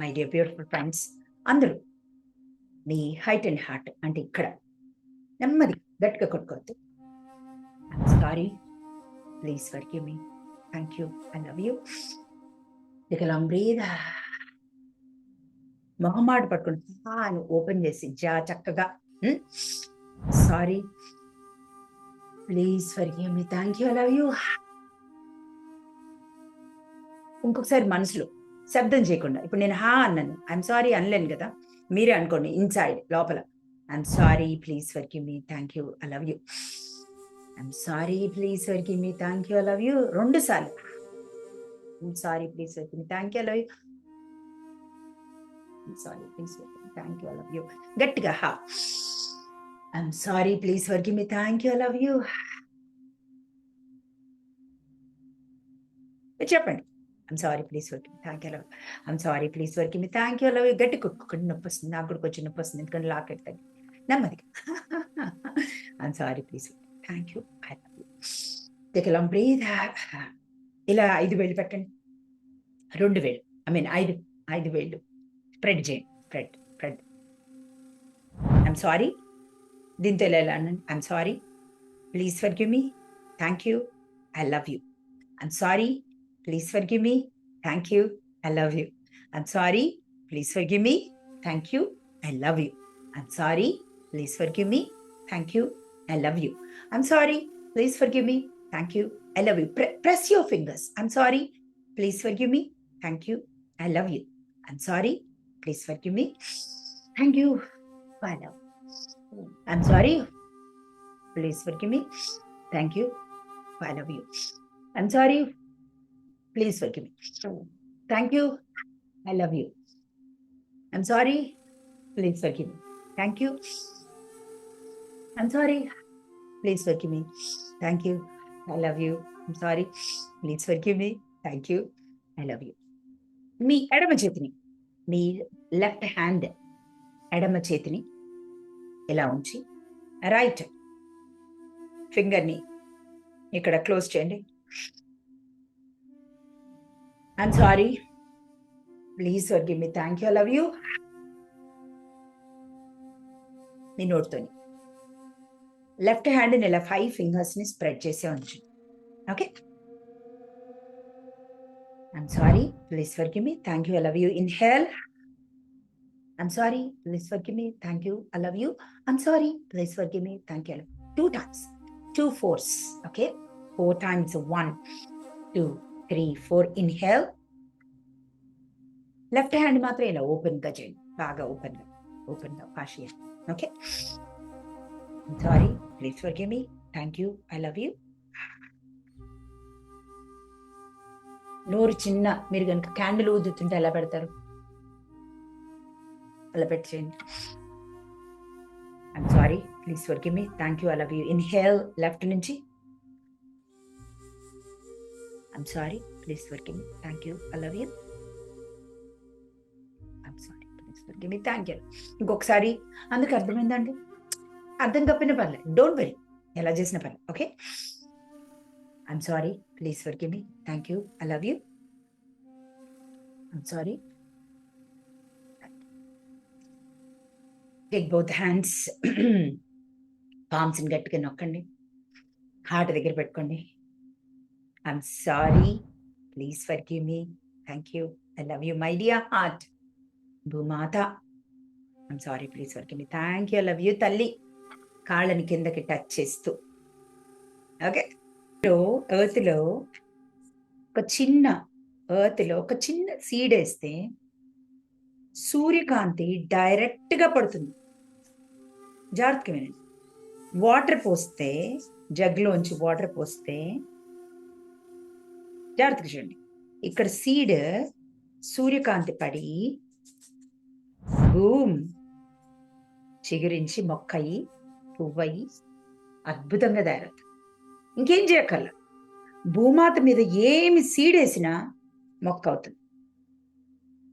My dear beautiful friends అందరూ మీ height and heart అంటే ఇక్కడ నెమ్మది గట్టిగా కొట్టుకోవద్దు. Sorry please work me thank you I love you ఇకలం breathe మొహమాట పట్టుకుని అని ఓపెన్ చేసి జా చక్కగా sorry please for me thank you I love you ఇంకొకసారి మనసులో శబ్దం చేయకుండా. ఇప్పుడు నేను హా అన్నాను. ఐఎమ్ సారీ అనలేను కదా. మీరే అనుకోండి ఇన్సైడ్ లోపల. I'm sorry please for give me thank you I love you I'm sorry please for give me thank you I love you రెండు సార్లు. I'm sorry please for give me thank you I love you sorry please for thank you I love you గట్టిగా హా. I'm sorry please for give me thank you I love you చెప్పండి. I'm sorry please work thank you love I'm sorry please work me thank you love గట్టి కొట్టుకోండి నొప్పి వస్తుంది నాకు కూడా కొంచెం నొప్పి వస్తుంది ఎందుకంటే లాక్ తగ్గి నెమ్మదిగా. I'm sorry please thank you I love you దిగలం breathe ఇలా ఐదు వేలు పెట్టండి. రెండు వేలు. ఐ మీన్ ఐదు ఐదు వేలు. స్ప్రెడ్ చేయండి. స్ప్రెడ్ స్ప్రెడ్ ఐఎమ్ సారీ దీంతో ఎలా అనండి. I'm sorry please forgive me thank you I love you I'm sorry Please forgive me. Thank you. I love you. I'm sorry. Please forgive me. Thank you. I love you. I'm sorry. Please forgive me. Thank you. I love you. I'm sorry. Please forgive me. Thank you. I love you. Pre- press your fingers. I'm sorry. Please forgive me. Thank you. I love you. I'm sorry. Please forgive me. Thank you. I love. I'm sorry. Please forgive me. Thank you. I love you. I'm sorry. Please forgive thank you I love you I'm sorry please forgive thank you I'm sorry please for me thank you I love you I'm sorry please for me thank you I love you మీ ఎడమ చేతిని మీ left hand ఎడమ చేతిని ఇలా ఉంచి? Right ఫింగర్ని ఇక్కడ close చేయండి. I'm sorry please forgive me thank you love you మీ నోట్తోని లెఫ్ట్ హ్యాండ్ని ఇలా ఫైవ్ ఫింగర్స్ని స్ప్రెడ్ చేసే ఉంచు okay I'm sorry please forgive me thank you I love you inhale I'm sorry please forgive me thank you I love you I'm sorry please forgive me thank you two times two fours okay four times one two three four inhale left hand మాత్రం ఇలా ఓపెన్గా చేయండి బాగా ఓపెన్గా ఓపెన్గా పాషియా okay sorry please forgive me thank you I love you నోరు చిన్న మీరు కనుక క్యాండిల్ ఊదుతుంటే ఎలా పెడతారు అలా పెట్టేయండి I'm sorry please forgive me thank you I love you inhale left నుంచి I'm sorry please for me thank you I love you I'm sorry please for me thank you ఇంకొకసారి అందుకు అర్థమైందండి? అర్థం తప్పిన పర్లేదు. డోంట్ వెరీ ఎలా చేసిన పని okay I'm sorry please for me thank you I love you I'm sorry take both hands పామ్స్ని గట్టిగా నొక్కండి. హార్ట్ దగ్గర పెట్టుకోండి. I'm sorry please forgive me thank you I love you my dear heart భూమాత I'm sorry please forgive me thank you I love you తల్లి. కాళ్ళని కిందకి touch చేస్తూ. Okay ఎర్త్లో ఒక చిన్న ఎర్త్లో ఒక చిన్న సీడ్ వేస్తే సూర్యకాంతి డైరెక్ట్గా పడుతుంది. జాగ్రత్తగా వినండి. వాటర్ పోస్తే జగ్లోంచి వాటర్ పోస్తే జాగ్రత్తగా చూడండి ఇక్కడ సీడ్ సూర్యకాంతి పడి భూమ్ చిగురించి మొక్కయి పువ్వయి అద్భుతంగా తయారవుతుంది. ఇంకేం చేయక్కర్ల. భూమాత మీద ఏమి సీడ్ వేసినా మొక్క అవుతుంది.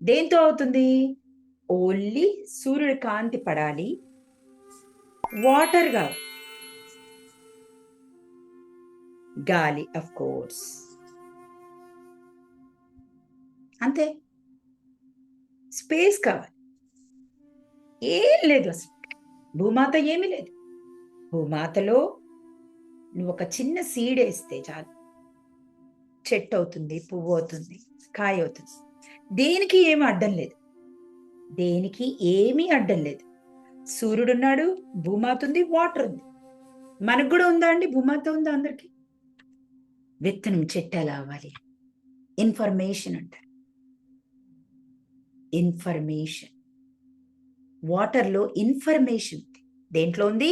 దేంతో అవుతుంది? ఓన్లీ సూర్యుడి కాంతి పడాలి. వాటర్ కావాలి. గాలి అఫ్ కోర్స్ అంతే. స్పేస్ కావాలి ఏం లేదు అసలు. భూమాత ఏమీ లేదు. భూమాతలో నువ్వు ఒక చిన్న సీడ్ వేస్తే చాలు. చెట్టు అవుతుంది పువ్వు అవుతుంది కాయ అవుతుంది. దేనికి ఏమి అడ్డం లేదు. దేనికి ఏమీ అడ్డం లేదు. సూర్యుడున్నాడు భూమాత ఉంది వాటర్ ఉంది. మనకు కూడా ఉందా అండి? భూమాత ఉందా అందరికీ? విత్తనం చెట్టు ఎలా అవ్వాలి? ఇన్ఫర్మేషన్ అంటారు. ఇన్ఫర్మేషన్ వాటర్లో ఇన్ఫర్మేషన్ దేంట్లో ఉంది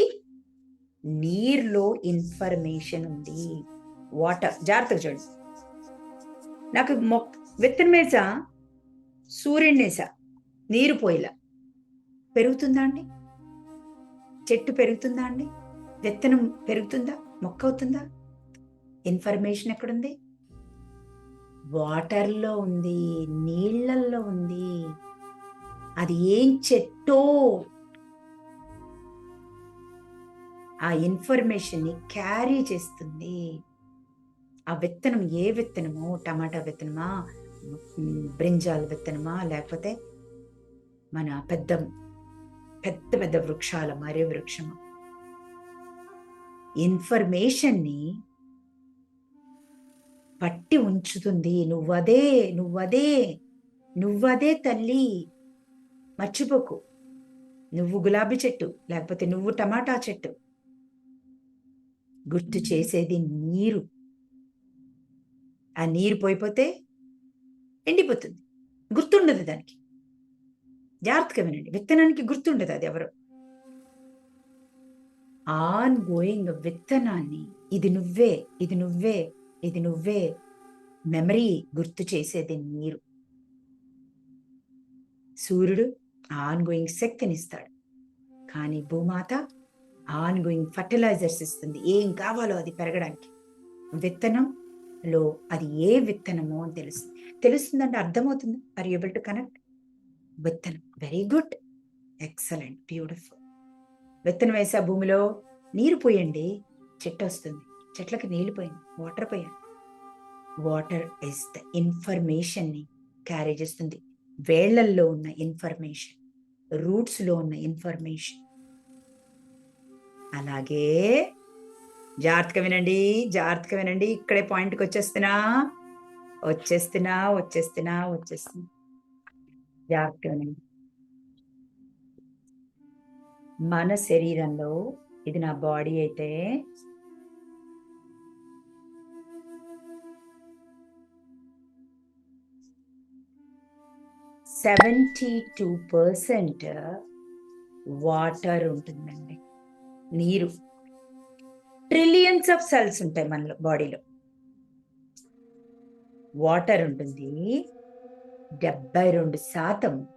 నీరులో ఇన్ఫర్మేషన్ ఉంది వాటర్ జాగ్రత్తగా చూడండి నాకు మొక్క విత్తనం వేసా సూర్యుడిని వేసా నీరు పోయిలా పెరుగుతుందా అండి చెట్టు పెరుగుతుందా అండి విత్తనం పెరుగుతుందా మొక్క అవుతుందా ఇన్ఫర్మేషన్ ఎక్కడుంది వాటర్లో ఉంది నీళ్ళల్లో ఉంది. అది ఏం చెట్టో? ఆ ఇన్ఫర్మేషన్ని క్యారీ చేస్తుంది. ఆ విత్తనం ఏ విత్తనమో? టమాటా విత్తనమా? బ్రింజాల బ్రింజాల్ విత్తనమా? లేకపోతే మన పెద్ద పెద్ద పెద్ద వృక్షాల మరే వృక్షమా? ఇన్ఫర్మేషన్ని పట్టి ఉంచుతుంది. నువ్వదే నువ్వదే నువ్వదే తల్లి. మర్చిపోకు. నువ్వు గులాబీ చెట్టు లేకపోతే నువ్వు టమాటా చెట్టు. గుర్తు చేసేది నీరు. ఆ నీరు పోయిపోతే ఎండిపోతుంది. గుర్తుండదు దానికి. జాగ్రత్తగా వినండి. విత్తనానికి గుర్తుండదు అది ఎవరు. ఆన్ గోయింగ్ విత్తనాన్ని. ఇది నువ్వే ఇది నువ్వే. ఇది నువ్వే మెమరీ గుర్తు చేసేది నీరు. సూర్యుడు ఆన్ గోయింగ్ శక్తినిస్తాడు. కానీ భూమాత ఆన్ గోయింగ్ ఫర్టిలైజర్స్ ఇస్తుంది. ఏం కావాలో అది పెరగడానికి. విత్తనంలో అది ఏ విత్తనమో అని తెలుస్తుంది. తెలుస్తుందంటే అర్థమవుతుంది. ఆర్ ఏబుల్ టు కనెక్ట్ విత్తనం. వెరీ గుడ్ ఎక్సలెంట్ బ్యూటిఫుల్ విత్తనం వేసే భూమిలో నీరు పోయండి. చెట్టు వస్తుంది. చెట్లకి నీళ్ళు పోయింది. వాటర్ పోయాను వాటర్ ఇస్ ద ఇన్ఫర్మేషన్ని క్యారీ చేస్తుంది. వేళ్ళల్లో ఉన్న ఇన్ఫర్మేషన్ రూట్స్లో ఉన్న ఇన్ఫర్మేషన్ అలాగే జాగ్రత్తగా వినండి జాగ్రత్తగా వినండి. ఇక్కడే పాయింట్కి వచ్చేస్తున్నా వచ్చేస్తున్నా వచ్చేస్తున్నా వచ్చేస్తున్నా. జాగ్రత్తగా వినండి. మన శరీరంలో ఇది నా బాడీ అయితే సెవెంటీ టూ పర్సెంట్ వాటర్ ఉంటుందండి. నీరు. ట్రిలియన్స్ ఆఫ్ సెల్స్ ఉంటాయి మనలో బాడీలో. వాటర్ ఉంటుంది. డెబ్బై రెండు శాతం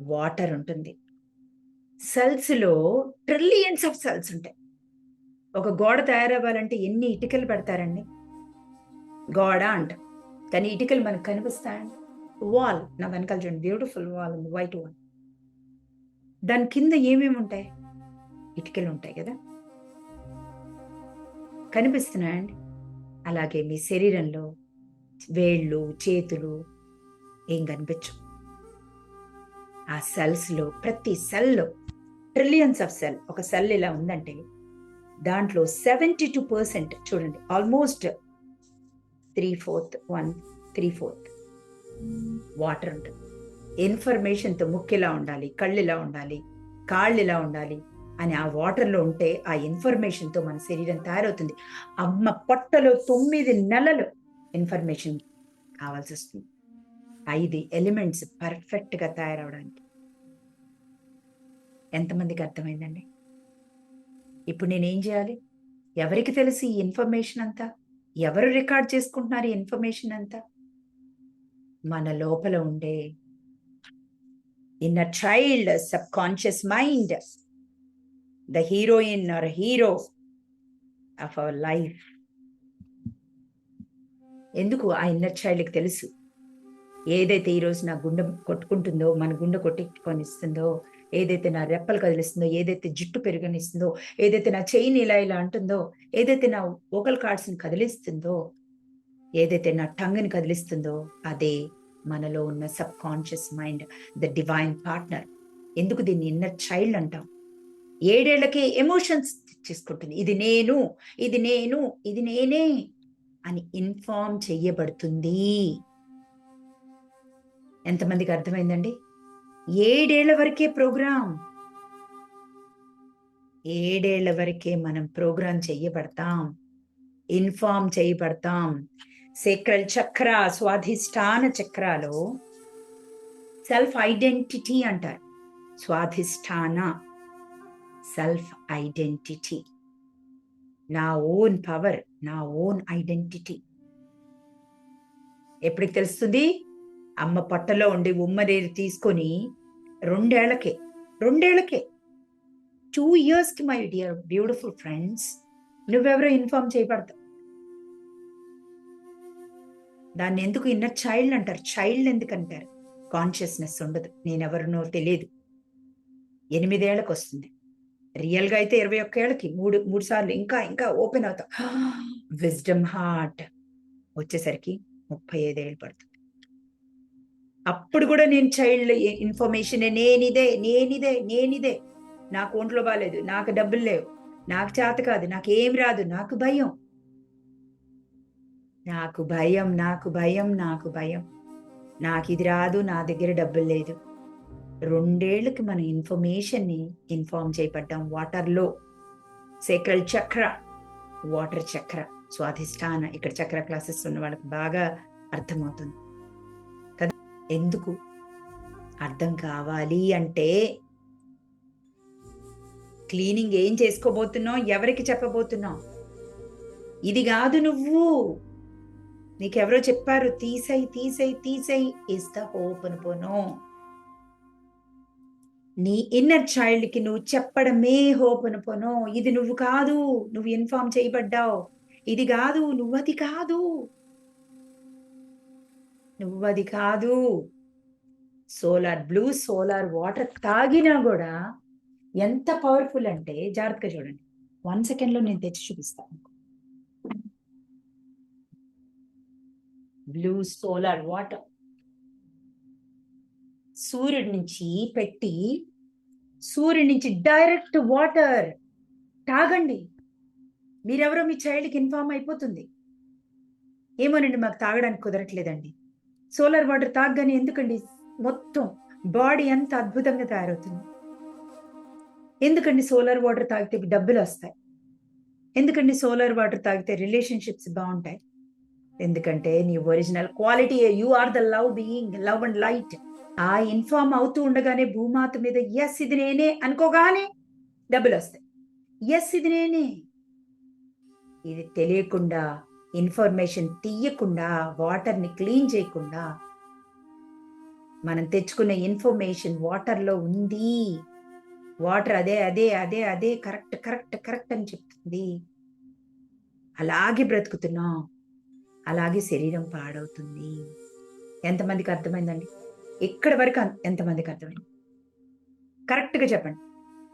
వాటర్ ఉంటుంది. సెల్స్లో ట్రిలియన్స్ ఆఫ్ సెల్స్ ఉంటాయి. ఒక గోడ తయారవ్వాలంటే ఎన్ని ఇటుకలు పెడతారండి? గోడ అంట. కానీ ఇటుకలు మనకు కనిపిస్తాయండి. వాల్. నా వెనకాల చూడండి. బ్యూటిఫుల్ వాల్ ఉంది. వైట్ వాల్ దాని కింద ఏమేమి ఉంటాయి? ఇటుకలు ఉంటాయి కదా. కనిపిస్తున్నాయండి. అలాగే మీ శరీరంలో వేళ్ళు చేతులు ఏం కనిపించు ఆ సెల్స్లో ప్రతి సెల్లో ట్రిలియన్స్ ఆఫ్ సెల్ ఒక సెల్ ఇలా ఉందంటే దాంట్లో సెవెంటీ టూ పర్సెంట్ చూడండి. Almost three fourth one three fourth water ఉంటుంది. ఇన్ఫర్మేషన్తో ముక్కు ఇలా ఉండాలి కళ్ళు ఇలా ఉండాలి కాళ్ళు ఇలా ఉండాలి అని ఆ వాటర్లో ఉంటే ఆ ఇన్ఫర్మేషన్తో మన శరీరం తయారవుతుంది. అమ్మ పొట్టలో తొమ్మిది నెలలు ఇన్ఫర్మేషన్ కావాల్సి వస్తుంది. ఐదు ఎలిమెంట్స్ పర్ఫెక్ట్గా తయారవడానికి. ఎంతమందికి అర్థమైందండి? ఇప్పుడు నేనేం చేయాలి? ఎవరికి తెలుసు ఈ ఇన్ఫర్మేషన్ అంతా? ఎవరు రికార్డ్ చేసుకుంటున్నారు ఈ ఇన్ఫర్మేషన్ అంతా? మన లోపల ఉండే in a child subconscious mind the heroine or hero of our life ఎందుకు ఆ ఇన్నర్ చైల్డ్కి తెలుసు? ఏదైతే ఈరోజు నా గుండె కొట్టుకుంటుందో మన గుండె కొట్టుకొనిస్తుందో ఏదైతే నా రెప్పలు కదిలిస్తుందో ఏదైతే జుట్టు పెరుగనిస్తుందో ఏదైతే నా చెయ్యిని ఇలా ఇలా అంటుందో ఏదైతే నా ఓకల్ కార్డ్స్ని కదిలిస్తుందో ఏదైతే నా టంగ్ని కదిలిస్తుందో అదే మనలో ఉన్న subconscious mind the divine partner. ఎందుకు దీన్ని ఇన్నర్ చైల్డ్ అంటాం? ఏడేళ్ళకి ఎమోషన్స్ చేసుకుంటుంది ఇది నేను ఇది నేను ఇది నేనే అని ఇన్ఫార్మ్ చెయ్యబడుతుంది. ఎంతమందికి అర్థమైందండి? ఏడేళ్ళ వరకే ప్రోగ్రాం ఏడేళ్ళ వరకే మనం ప్రోగ్రాం చెయ్యబడతాం. ఇన్ఫార్మ్ చేయబడతాం సేక్రల్ చక్ర స్వాధిష్టాన చక్రాలో సెల్ఫ్ ఐడెంటిటీ అంటారు. స్వాధిష్టాన సెల్ఫ్ ఐడెంటిటీ. నా ఓన్ పవర్ నా ఓన్ ఐడెంటిటీ. ఎప్పటికి తెలుస్తుంది? అమ్మ పొట్టలో ఉండి ఉమ్మరేరు తీసుకొని రెండేళ్ళకే రెండేళ్ళకే. టూ ఇయర్స్కి మై డియర్ బ్యూటిఫుల్ ఫ్రెండ్స్ నువ్వెవరో ఇన్ఫార్మ్ చేయబడతావు. దాన్ని ఎందుకు ఇన్నర్ చైల్డ్ అంటారు? చైల్డ్ ఎందుకు అంటారు? కాన్షియస్నెస్ ఉండదు. నేనెవరినో తెలియదు ఎనిమిదేళ్ళకు వస్తుంది. రియల్గా అయితే ఇరవై ఒక్క ఏళ్ళకి మూడు మూడు సార్లు ఇంకా ఇంకా ఓపెన్ అవుతా. విజ్డమ్ హార్ట్ వచ్చేసరికి ముప్పై ఐదేళ్ళు పడుతుంది. అప్పుడు కూడా నేను చైల్డ్ ఇన్ఫర్మేషన్ నేనిదే నేనిదే నేనిదే. నాకు ఒంట్లో బాగాలేదు. నాకు డబ్బులు లేవు. నాకు చేత కాదు. నాకు ఏం రాదు. నాకు భయం. నాకు భయం నాకు భయం నాకు భయం. నాకు ఇది రాదు నా దగ్గర డబ్బులు లేదు. రెండేళ్ళకి మన ఇన్ఫర్మేషన్ని ఇన్ఫార్మ్ చేయబడ్డాం. వాటర్లో సేక్రల్ చక్ర వాటర్ చక్ర స్వాధిష్టాన. ఇక్కడ చక్ర క్లాసెస్ ఉన్న వాళ్ళకి బాగా అర్థమవుతుంది. కదా? ఎందుకు? అర్థం కావాలి అంటే క్లీనింగ్ ఏం చేసుకోబోతున్నావు? ఎవరికి చెప్పబోతున్నావు? ఇది కాదు నువ్వు. నీకెవరో చెప్పారు తీసై తీసై తీసై ఇస్ ద హోప్ అనుకోను నీ ఇన్నర్ చైల్డ్కి నువ్వు చెప్పడమే హోప్ అనుకోను ఇది నువ్వు కాదు నువ్వు ఇన్ఫార్మ్ చేయబడ్డావు. ఇది కాదు నువ్వది కాదు. నువ్వది కాదు. సోలార్ బ్లూ సోలార్ వాటర్ తాగినా కూడా ఎంత పవర్ఫుల్ అంటే జాగ్రత్తగా చూడండి. వన్ సెకండ్లో నేను తెచ్చి చూపిస్తాను. Blue solar water. సూర్యుడి నుంచి పెట్టి సూర్యుడి నుంచి డైరెక్ట్ వాటర్ తాగండి. మీరెవరో మీ చైల్డ్కి ఇన్ఫార్మ్ అయిపోతుంది. ఏమోనండి మాకు తాగడానికి కుదరట్లేదండి. సోలార్ వాటర్ తాగగానే ఎందుకండి మొత్తం బాడీ ఎంత అద్భుతంగా తయారవుతుంది? ఎందుకండి సోలార్ వాటర్ తాగితే డబ్బులు వస్తాయి? ఎందుకండి సోలార్ వాటర్ తాగితే రిలేషన్షిప్స్ బాగుంటాయి? ఎందుకంటే నీ original quality you are the love being love and light ఆ ఇన్ఫార్మ్ అవుతూ ఉండగానే భూమాత మీద ఎస్ ఇది నేనే అనుకోగానే డబ్బులు వస్తాయి. ఎస్ ఇది నేనే ఇది తెలియకుండా ఇన్ఫర్మేషన్ తీయకుండా వాటర్ని క్లీన్ చేయకుండా మనం తెచ్చుకున్న ఇన్ఫర్మేషన్ వాటర్లో ఉంది. వాటర్ అదే అదే అదే అదే కరెక్ట్ కరెక్ట్ కరెక్ట్ అని చెప్తుంది. అలాగే బ్రతుకుతున్నాం. అలాగే శరీరం పాడవుతుంది. ఎంతమందికి అర్థమైందండి? ఇక్కడ వరకు ఎంతమందికి అర్థమైంది? కరెక్ట్గా చెప్పండి.